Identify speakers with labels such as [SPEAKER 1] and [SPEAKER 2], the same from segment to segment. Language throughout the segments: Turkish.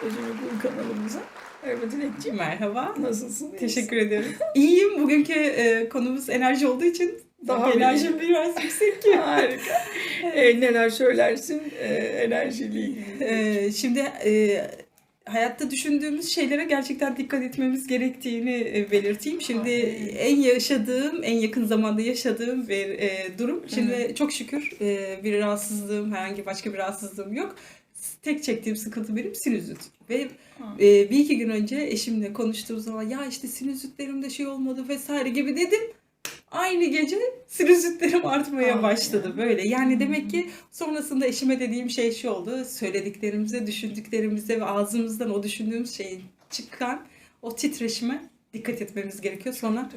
[SPEAKER 1] kanalımıza hoş geldiniz. Özüm Okul kanalımıza. Merhaba Dilekciğim.
[SPEAKER 2] Merhaba.
[SPEAKER 1] Nasılsın?
[SPEAKER 2] Teşekkür ederim. İyiyim. Bugünkü e, konumuz enerji olduğu için
[SPEAKER 1] Daha
[SPEAKER 2] enerjim biraz yüksek ki.
[SPEAKER 1] Harika. Ee, neler söylersin e, enerjiyle ilgili?
[SPEAKER 2] E, şimdi e, hayatta düşündüğümüz şeylere gerçekten dikkat etmemiz gerektiğini e, belirteyim. Şimdi
[SPEAKER 1] Ay.
[SPEAKER 2] en yaşadığım, en yakın zamanda yaşadığım bir e, durum. Şimdi çok şükür e, bir rahatsızlığım, herhangi başka bir rahatsızlığım yok. Tek çektiğim sıkıntı benim sinüzit. Ve. Ee, bir iki gün önce eşimle konuştuğum zaman ya işte sinüzitlerimde şey olmadı vesaire gibi dedim. Aynı gece sinüzitlerim artmaya başladı
[SPEAKER 1] ya.
[SPEAKER 2] böyle. Yani demek ki sonrasında eşime dediğim şey şu oldu. Söylediklerimize, düşündüklerimize ve ağzımızdan o düşündüğümüz şeyin çıkan o titreşime dikkat etmemiz gerekiyor. Sonra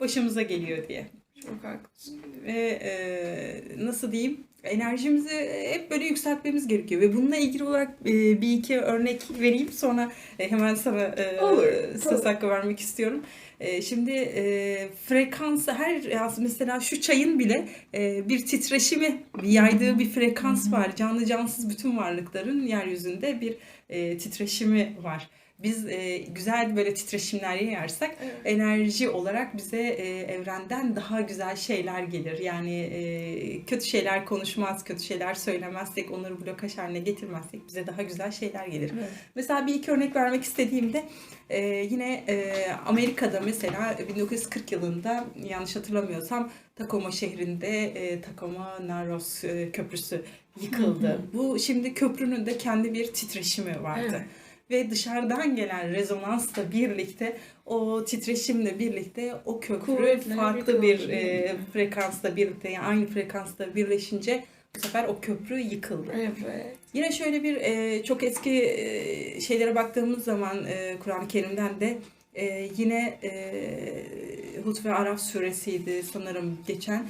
[SPEAKER 2] başımıza geliyor diye.
[SPEAKER 1] Çok haklısın.
[SPEAKER 2] Ve e, nasıl diyeyim enerjimizi hep böyle yükseltmemiz gerekiyor. Ve bununla ilgili olarak e, bir iki örnek vereyim. Sonra e, hemen sana e,
[SPEAKER 1] Olur,
[SPEAKER 2] söz hakkı vermek istiyorum. E, şimdi e, frekansı her mesela şu çayın bile e, bir titreşimi, yaydığı bir frekans var. Canlı cansız bütün varlıkların yeryüzünde bir e, titreşimi var. Biz e, güzel böyle titreşimler yayarsak
[SPEAKER 1] Evet.
[SPEAKER 2] enerji olarak bize e, evrenden daha güzel şeyler gelir. Yani e, kötü şeyler konuşmaz, kötü şeyler söylemezsek, onları blokaj haline getirmezsek bize daha güzel şeyler gelir.
[SPEAKER 1] Evet.
[SPEAKER 2] Mesela bir iki örnek vermek istediğimde e, yine e, Amerika'da mesela 1940 yılında yanlış hatırlamıyorsam Tacoma şehrinde e, Tacoma Narrows e, köprüsü yıkıldı.
[SPEAKER 1] Hı hı.
[SPEAKER 2] Bu şimdi köprünün de kendi bir titreşimi vardı.
[SPEAKER 1] Evet.
[SPEAKER 2] Ve dışarıdan gelen rezonansla birlikte o titreşimle birlikte o köprü farklı bir e, frekansla birlikte yani aynı frekansla birleşince bu sefer o köprü yıkıldı.
[SPEAKER 1] Evet.
[SPEAKER 2] Yine şöyle bir e, çok eski e, şeylere baktığımız zaman e, Kur'an-ı Kerim'den de e, yine e, Hud ve Araf suresiydi sanırım geçen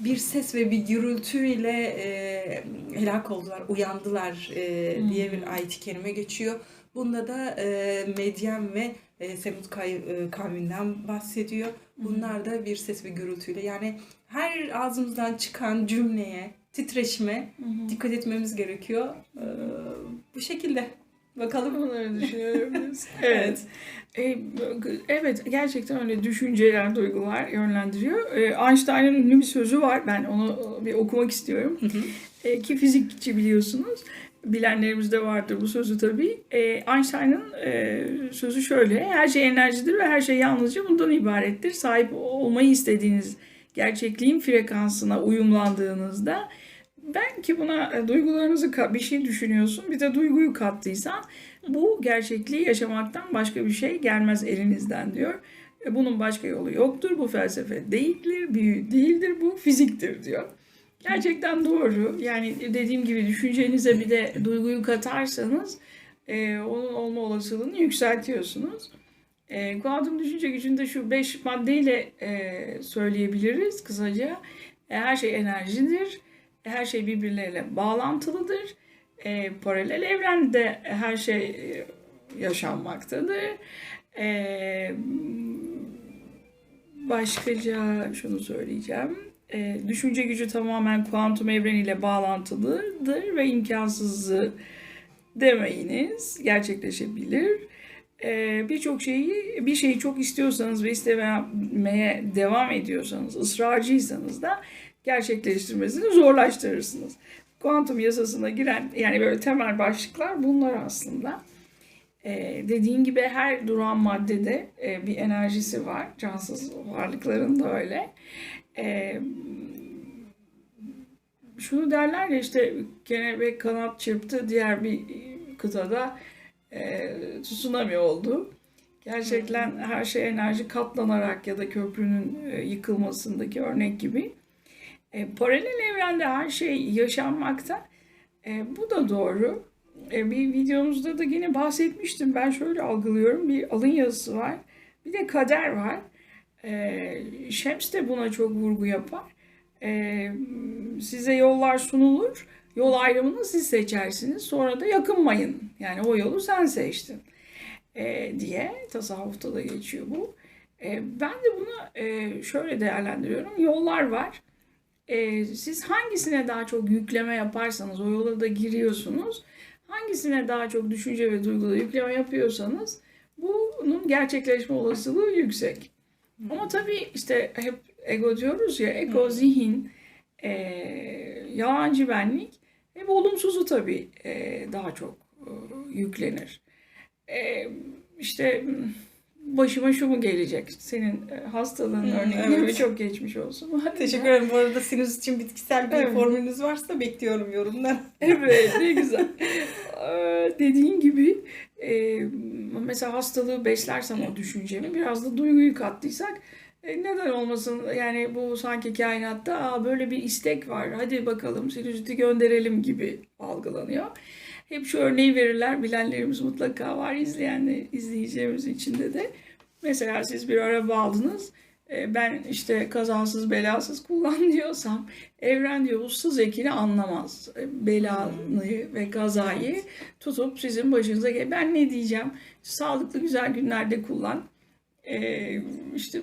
[SPEAKER 2] bir ses ve bir gürültüyle e, helak oldular, uyandılar e,
[SPEAKER 1] Hmm.
[SPEAKER 2] diye bir ayet-i kerime geçiyor. Bunda da e, Medyen ve e, Semud kay- e, kavminden bahsediyor. Bunlar da bir ses ve gürültüyle yani her ağzımızdan çıkan cümleye, titreşime
[SPEAKER 1] Hı hı.
[SPEAKER 2] dikkat etmemiz gerekiyor. Ee, bu şekilde. Bakalım.
[SPEAKER 1] Bunları düşünüyoruz. evet. E, evet gerçekten öyle düşünceler, duygular yönlendiriyor. E, Einstein'ın ünlü bir sözü var. Ben onu bir okumak istiyorum. E, ki fizikçi biliyorsunuz. Bilenlerimiz de vardır bu sözü tabii. E, Einstein'ın e, sözü şöyle. Her şey enerjidir ve her şey yalnızca bundan ibarettir. Sahip olmayı istediğiniz gerçekliğin frekansına uyumlandığınızda ben ki buna e, duygularınızı bir şey düşünüyorsun bir de duyguyu kattıysan bu gerçekliği yaşamaktan başka bir şey gelmez elinizden diyor. E, Bunun başka yolu yoktur. Bu felsefe değildir, büyü değildir, bu fiziktir diyor. Gerçekten doğru. Yani dediğim gibi düşüncenize bir de duyguyu katarsanız e, onun olma olasılığını yükseltiyorsunuz. E, kuantum düşünce gücünde şu beş maddeyle e, söyleyebiliriz kısaca. E, her şey enerjidir. Her şey birbirleriyle bağlantılıdır. E, paralel evrende her şey e, yaşanmaktadır. E, başkaca şunu söyleyeceğim. E, düşünce gücü tamamen kuantum evreniyle bağlantılıdır ve imkansızı demeyiniz gerçekleşebilir. E, Birçok şeyi bir şeyi çok istiyorsanız ve istemeye devam ediyorsanız, ısrarcıysanız da gerçekleştirmesini zorlaştırırsınız. Kuantum yasasına giren yani böyle temel başlıklar bunlar aslında. Ee, dediğin gibi her duran maddede e, bir enerjisi var. Cansız varlıkların da öyle. Ee, şunu derler ya işte kelebek kanat çırptı diğer bir kıtada e, tsunami oldu. Gerçekten her şey enerji katlanarak ya da köprünün e, yıkılmasındaki örnek gibi. E, paralel evrende her şey yaşanmakta. E, bu da doğru. E, bir videomuzda da yine bahsetmiştim. Ben şöyle algılıyorum. Bir alın yazısı var. Bir de kader var. E, Şems de buna çok vurgu yapar. E, size yollar sunulur. Yol ayrımını siz seçersiniz. Sonra da yakınmayın. Yani o yolu sen seçtin. E, diye tasavvufta da geçiyor bu. E, ben de bunu e, şöyle değerlendiriyorum. Yollar var. E, siz hangisine daha çok yükleme yaparsanız o yola da giriyorsunuz. hangisine daha çok düşünce ve duygulu yükleme yapıyorsanız bunun gerçekleşme olasılığı yüksek. Ama tabii işte hep ego diyoruz ya, ego zihin, e, yalancı benlik hep olumsuzu tabii e, daha çok e, yüklenir. E, işte başıma şu mu gelecek? Senin e, hastalığın
[SPEAKER 2] Hı,
[SPEAKER 1] örneği
[SPEAKER 2] evet.
[SPEAKER 1] gibi çok geçmiş olsun. Hadi
[SPEAKER 2] Teşekkür ederim. Bu arada sinüs için bitkisel bir
[SPEAKER 1] Evet.
[SPEAKER 2] formülünüz varsa bekliyorum yorumlar.
[SPEAKER 1] Evet ne güzel. Ee, Dediğin gibi e, mesela hastalığı beslersem o düşüncemi biraz da duyguyu kattıysak e, neden olmasın yani bu sanki kainatta Aa, böyle bir istek var hadi bakalım sinüziti gönderelim gibi algılanıyor. Hep şu örneği verirler bilenlerimiz mutlaka var izleyenler izleyeceğimiz içinde de. Mesela siz bir araba aldınız. E, Ben işte kazasız belasız kullan diyorsam evren diyor ussuz ekini anlamaz. E, Belanı ve kazayı tutup sizin başınıza gel. Ben ne diyeceğim? Sağlıklı güzel günlerde kullan. E, işte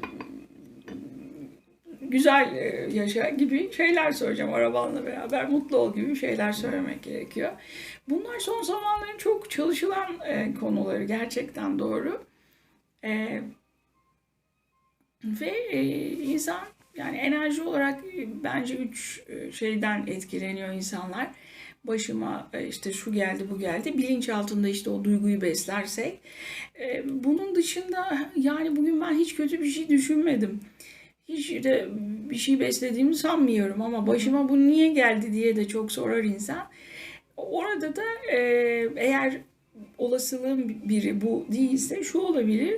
[SPEAKER 1] güzel e, yaşa gibi şeyler söyleyeceğim arabanla beraber mutlu ol gibi şeyler söylemek gerekiyor. Bunlar son zamanların çok çalışılan e, konuları gerçekten doğru. E, ve insan yani enerji olarak bence üç şeyden etkileniyor insanlar. Başıma işte şu geldi bu geldi. Bilinç altında işte o duyguyu beslersek. Bunun dışında yani bugün ben hiç kötü bir şey düşünmedim. Hiç de bir şey beslediğimi sanmıyorum ama başıma bu niye geldi diye de çok sorar insan. Orada da e, eğer olasılığın biri bu değilse şu olabilir.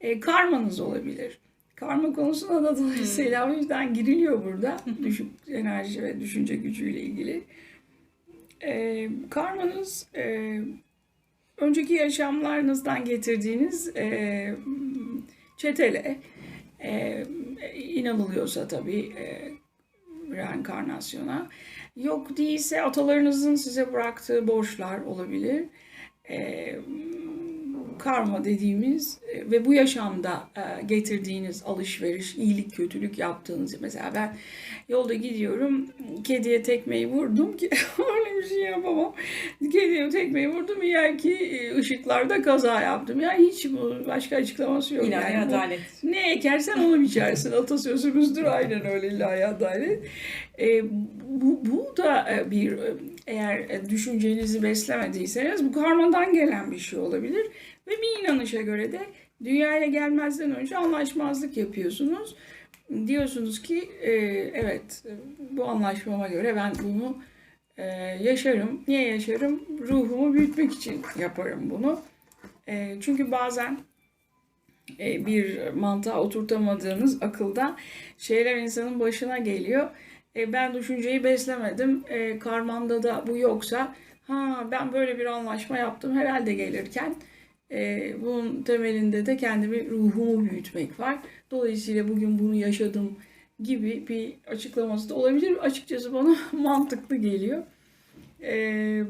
[SPEAKER 1] E, karmanız olabilir. Karma konusuna da dolayısıyla o yüzden giriliyor burada. Düşük enerji ve düşünce gücüyle ilgili. E, karmanız e, önceki yaşamlarınızdan getirdiğiniz e, çetele e, inanılıyorsa tabii e, reenkarnasyona. Yok değilse atalarınızın size bıraktığı borçlar olabilir. E, karma dediğimiz e, ve bu yaşamda e, getirdiğiniz alışveriş, iyilik, kötülük yaptığınız mesela ben yolda gidiyorum kediye tekmeyi vurdum ki şey yapamam. Kediye tekmeyi vurdum yer ki e, ışıklarda kaza yaptım. Yani hiç bu başka açıklaması yok.
[SPEAKER 2] İlahi
[SPEAKER 1] yani bu-
[SPEAKER 2] adalet.
[SPEAKER 1] ne ekersen onu biçersin. Atasözümüzdür aynen öyle ilahi adalet. E, bu, bu da e, bir e, eğer düşüncenizi beslemediyseniz bu karmadan gelen bir şey olabilir. Ve bir inanışa göre de dünyaya gelmezden önce anlaşmazlık yapıyorsunuz. Diyorsunuz ki e, evet bu anlaşmama göre ben bunu e, yaşarım. Niye yaşarım? Ruhumu büyütmek için yaparım bunu. E, çünkü bazen e, bir mantığa oturtamadığınız akılda şeyler insanın başına geliyor. E, ben düşünceyi beslemedim. E, karmamda da bu yoksa ha ben böyle bir anlaşma yaptım herhalde gelirken e, bunun temelinde de kendimi ruhumu büyütmek var. Dolayısıyla bugün bunu yaşadım gibi bir açıklaması da olabilir. Açıkçası bana mantıklı geliyor. E,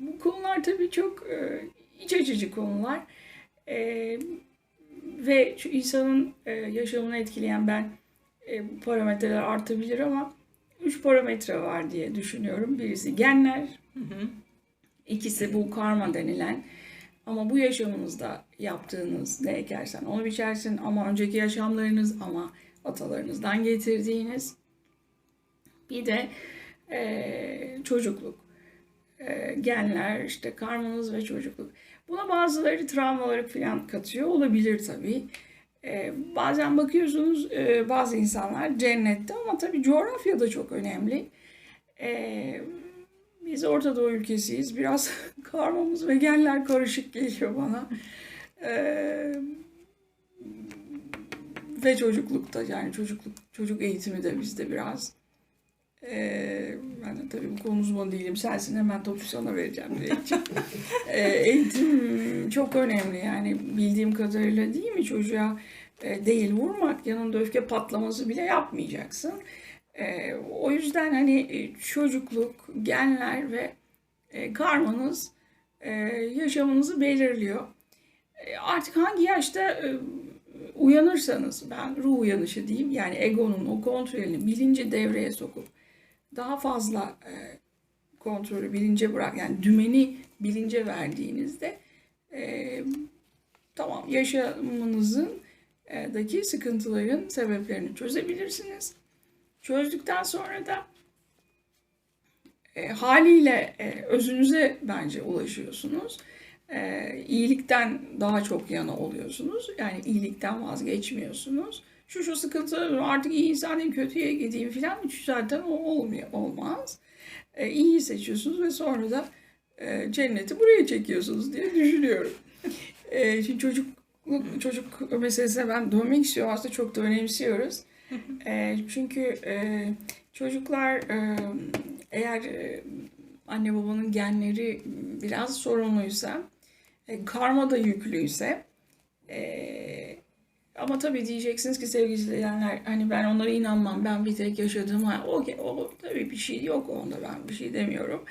[SPEAKER 1] bu konular tabii çok e, iç açıcı konular. E, ve şu insanın e, yaşamını etkileyen ben e, parametreler artabilir ama üç parametre var diye düşünüyorum. Birisi genler,
[SPEAKER 2] Hı hı.
[SPEAKER 1] ikisi bu karma denilen ama bu yaşamınızda yaptığınız ne ekersen onu biçersin ama önceki yaşamlarınız ama atalarınızdan getirdiğiniz bir de e, çocukluk. E, genler, işte karmanız ve çocukluk. Buna bazıları travmaları falan katıyor. Olabilir tabii. E, bazen bakıyorsunuz e, bazı insanlar cennette ama tabii coğrafya da çok önemli. E, biz Orta Doğu ülkesiyiz. Biraz karmamız ve genler karışık geliyor bana. E, ve çocuklukta yani çocukluk çocuk eğitimi de bizde biraz. E, ben de tabii bu konu uzmanı değilim. Sensin hemen topu sana vereceğim diyeceğim. E, eğitim çok önemli yani bildiğim kadarıyla değil mi çocuğa e, değil vurmak yanında öfke patlaması bile yapmayacaksın. E, o yüzden hani e, çocukluk, genler ve e, karmanız e, yaşamınızı belirliyor. E, artık hangi yaşta e, uyanırsanız ben ruh uyanışı diyeyim yani egonun o kontrolünü bilinci devreye sokup daha fazla e, kontrolü bilince bırak yani dümeni bilince verdiğinizde e, tamam yaşamınızın e, daki sıkıntıların sebeplerini çözebilirsiniz. Çözdükten sonra da e, haliyle e, özünüze bence ulaşıyorsunuz. E, iyilikten daha çok yana oluyorsunuz. Yani iyilikten vazgeçmiyorsunuz. Şu şu sıkıntılar var, artık iyi insan kötüye gideyim falan. Hiç zaten o olmuyor, olmaz. E, iyiyi seçiyorsunuz ve sonra da e, cenneti buraya çekiyorsunuz diye düşünüyorum. E, şimdi çocuk çocuk meselesine ben dönmek istiyorum. Aslında çok da önemsiyoruz. E, çünkü e, çocuklar e, eğer e, anne babanın genleri biraz sorunluysa, e, karma da yüklüyse, e, ama tabii diyeceksiniz ki sevgili izleyenler hani ben onlara inanmam. Ben bir tek yaşadığım hayat. O, o tabii bir şey yok onda ben bir şey demiyorum.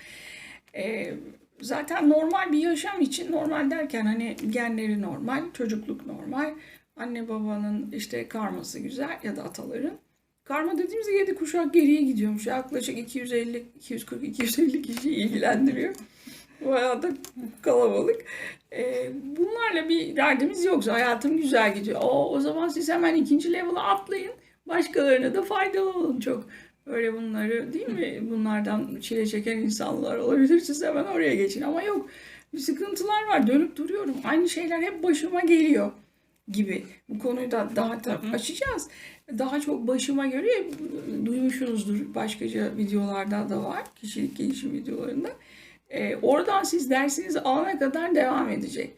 [SPEAKER 1] E, zaten normal bir yaşam için normal derken hani genleri normal, çocukluk normal. Anne babanın işte karması güzel ya da ataların. Karma dediğimizde 7 kuşak geriye gidiyormuş. Yaklaşık 250, 240, 250 kişi ilgilendiriyor. Bayağı da kalabalık. Ee, bunlarla bir derdimiz yoksa hayatım güzel gidiyor. O, o zaman siz hemen ikinci level'a atlayın. Başkalarına da faydalı olun çok. Öyle bunları değil mi? Bunlardan çile çeken insanlar olabilir. Siz hemen oraya geçin. Ama yok. Bir sıkıntılar var. Dönüp duruyorum. Aynı şeyler hep başıma geliyor gibi. Bu konuyu da daha da açacağız. Daha çok başıma göre duymuşsunuzdur. Başkaca videolarda da var. Kişilik gelişim videolarında. Ee, oradan siz dersinizi alana kadar devam edecek.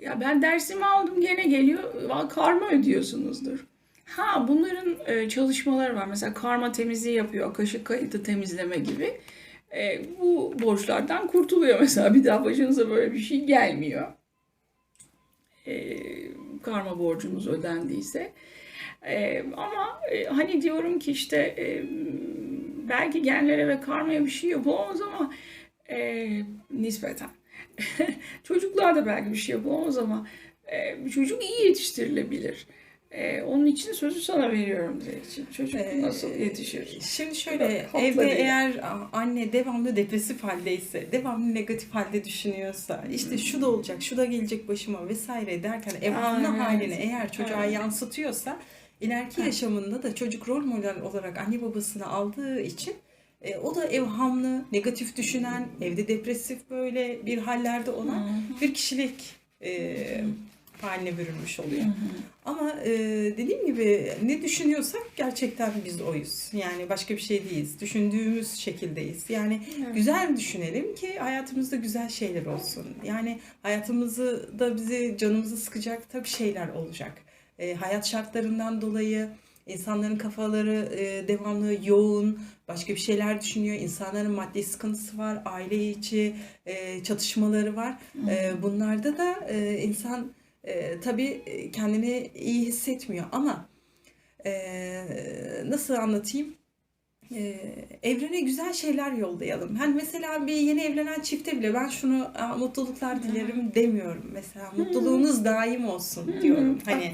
[SPEAKER 1] Ya ben dersimi aldım gene geliyor. Karma ödüyorsunuzdur. Ha bunların e, çalışmaları var. Mesela karma temizliği yapıyor. Kaşık kayıtı temizleme gibi. E, bu borçlardan kurtuluyor mesela. Bir daha başınıza böyle bir şey gelmiyor. E, karma borcunuz ödendiyse. E, ama e, hani diyorum ki işte e, belki genlere ve karmaya bir şey yapılamaz ama e, nispeten. Çocuklar da belki bir şey yapılamaz ama e, çocuk iyi yetiştirilebilir. Ee, onun için sözü sana veriyorum için. Çocuk
[SPEAKER 2] Ee,
[SPEAKER 1] nasıl yetişir?
[SPEAKER 2] Şimdi şöyle
[SPEAKER 1] Hakları
[SPEAKER 2] evde
[SPEAKER 1] ya.
[SPEAKER 2] eğer anne devamlı depresif haldeyse, devamlı negatif halde düşünüyorsa, işte şu da olacak, şu da gelecek başıma vesaire derken evhamlı
[SPEAKER 1] Aynen.
[SPEAKER 2] halini eğer çocuğa
[SPEAKER 1] Evet.
[SPEAKER 2] yansıtıyorsa ileriki
[SPEAKER 1] Ha.
[SPEAKER 2] yaşamında da çocuk rol model olarak anne babasını aldığı için e, o da evhamlı, negatif düşünen, evde depresif böyle bir hallerde olan bir kişilik e, haline bürünmüş oluyor. Ama e, dediğim gibi ne düşünüyorsak gerçekten biz oyuz. Yani başka bir şey değiliz. Düşündüğümüz şekildeyiz. Yani güzel düşünelim ki hayatımızda güzel şeyler olsun. Yani hayatımızı da bizi canımızı sıkacak tabii şeyler olacak. E, hayat şartlarından dolayı insanların kafaları e, devamlı yoğun, başka bir şeyler düşünüyor. İnsanların maddi sıkıntısı var, aile içi e, çatışmaları var. E, bunlarda da e, insan e, tabii e, kendini iyi hissetmiyor ama e, nasıl anlatayım? E, evrene güzel şeyler yollayalım. Hani mesela bir yeni evlenen çifte bile ben şunu "Aa, mutluluklar dilerim demiyorum. Mesela mutluluğunuz daim olsun diyorum. Hani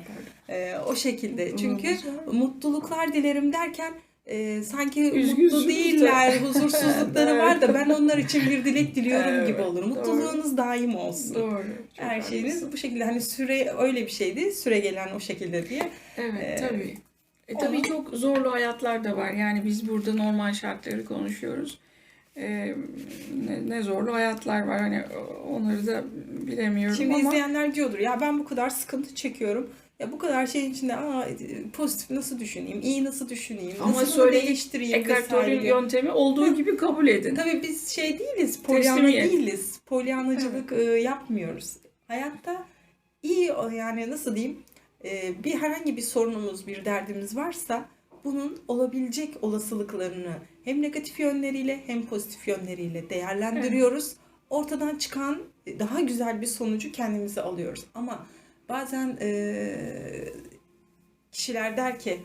[SPEAKER 2] e, o şekilde. Çünkü mutluluklar dilerim derken e, sanki mutlu değiller, huzursuzlukları
[SPEAKER 1] Evet.
[SPEAKER 2] var da ben onlar için bir dilek diliyorum
[SPEAKER 1] Evet,
[SPEAKER 2] gibi olur.
[SPEAKER 1] doğru.
[SPEAKER 2] Mutluluğunuz daim olsun.
[SPEAKER 1] Doğru.
[SPEAKER 2] Her şeyiniz bu şekilde hani süre öyle bir şeydi. Süre gelen o şekilde diye.
[SPEAKER 1] Evet
[SPEAKER 2] Ee,
[SPEAKER 1] tabii. E, tabii
[SPEAKER 2] onu-
[SPEAKER 1] çok zorlu hayatlar da var. Yani biz burada normal şartları konuşuyoruz. E, ne, ne zorlu hayatlar var. Hani onları da bilemiyorum
[SPEAKER 2] Şimdi
[SPEAKER 1] ama
[SPEAKER 2] izleyenler diyordur ya ben bu kadar sıkıntı çekiyorum. Ya bu kadar şeyin içinde aa, pozitif nasıl düşüneyim, iyi nasıl düşüneyim,
[SPEAKER 1] Ama
[SPEAKER 2] nasıl
[SPEAKER 1] söyleyin,
[SPEAKER 2] değiştireyim
[SPEAKER 1] Eckhart
[SPEAKER 2] vesaire
[SPEAKER 1] Tolle
[SPEAKER 2] diyor.
[SPEAKER 1] yöntemi olduğu gibi kabul edin.
[SPEAKER 2] Tabii biz şey değiliz,
[SPEAKER 1] Teslimiyet.
[SPEAKER 2] değiliz. Polyanacılık e, yapmıyoruz. Hayatta iyi yani nasıl diyeyim e, bir herhangi bir sorunumuz, bir derdimiz varsa bunun olabilecek olasılıklarını hem negatif yönleriyle hem pozitif yönleriyle değerlendiriyoruz. Ortadan çıkan e, daha güzel bir sonucu kendimize alıyoruz. Ama bazen e, kişiler der ki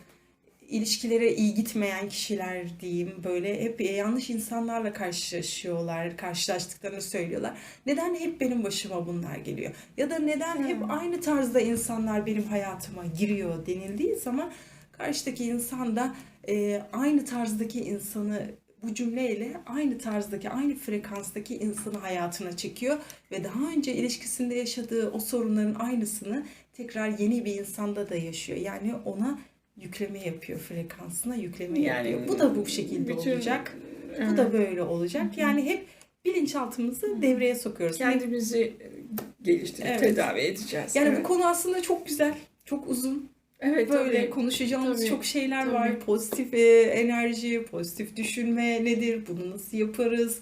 [SPEAKER 2] ilişkilere iyi gitmeyen kişiler diyeyim böyle hep yanlış insanlarla karşılaşıyorlar, karşılaştıklarını söylüyorlar. Neden hep benim başıma bunlar geliyor? Ya da neden hep aynı tarzda insanlar benim hayatıma giriyor denildiği zaman karşıdaki insan da e, aynı tarzdaki insanı bu cümleyle aynı tarzdaki, aynı frekanstaki insanı hayatına çekiyor ve daha önce ilişkisinde yaşadığı o sorunların aynısını tekrar yeni bir insanda da yaşıyor. Yani ona yükleme yapıyor frekansına yükleme yapıyor. Bu da bu şekilde
[SPEAKER 1] bütün-
[SPEAKER 2] olacak. Bu
[SPEAKER 1] Evet.
[SPEAKER 2] da böyle olacak. Yani hep bilinçaltımızı devreye sokuyoruz.
[SPEAKER 1] kendimizi geliştirip
[SPEAKER 2] Evet.
[SPEAKER 1] tedavi edeceğiz.
[SPEAKER 2] Yani
[SPEAKER 1] evet.
[SPEAKER 2] bu konu aslında çok güzel, çok uzun.
[SPEAKER 1] evet,
[SPEAKER 2] Böyle
[SPEAKER 1] tabii.
[SPEAKER 2] konuşacağımız
[SPEAKER 1] Tabii,
[SPEAKER 2] çok şeyler
[SPEAKER 1] tabii.
[SPEAKER 2] var. Pozitif e, enerji, pozitif düşünme nedir? Bunu nasıl yaparız?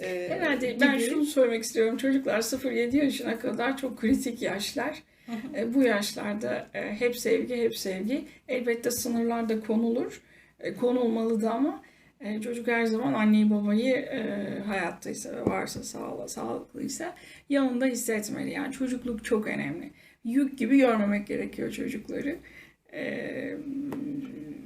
[SPEAKER 2] E,
[SPEAKER 1] Herhalde ben şunu söylemek istiyorum. Çocuklar 0-7 yaşına kadar çok kritik yaşlar. E, Bu yaşlarda e, hep sevgi, hep sevgi. Elbette sınırlar da konulur. E, Konulmalı da ama e, çocuk her zaman anneyi babayı e, hayattaysa ve varsa sağla, sağlıklıysa yanında hissetmeli. Yani çocukluk çok önemli. Yük gibi görmemek gerekiyor çocukları. E,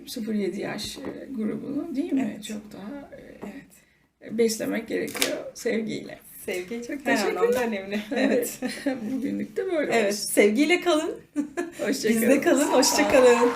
[SPEAKER 1] 0-7 yaş grubunu değil mi?
[SPEAKER 2] Evet.
[SPEAKER 1] Çok daha
[SPEAKER 2] Evet.
[SPEAKER 1] beslemek gerekiyor sevgiyle.
[SPEAKER 2] Sevgi
[SPEAKER 1] Çok
[SPEAKER 2] her anlamda önemli. Evet.
[SPEAKER 1] Bugünlük de böyle
[SPEAKER 2] Evet.
[SPEAKER 1] olsun.
[SPEAKER 2] Sevgiyle kalın.
[SPEAKER 1] Hoşçakalın.
[SPEAKER 2] Bizde kalın. Hoşça kalın.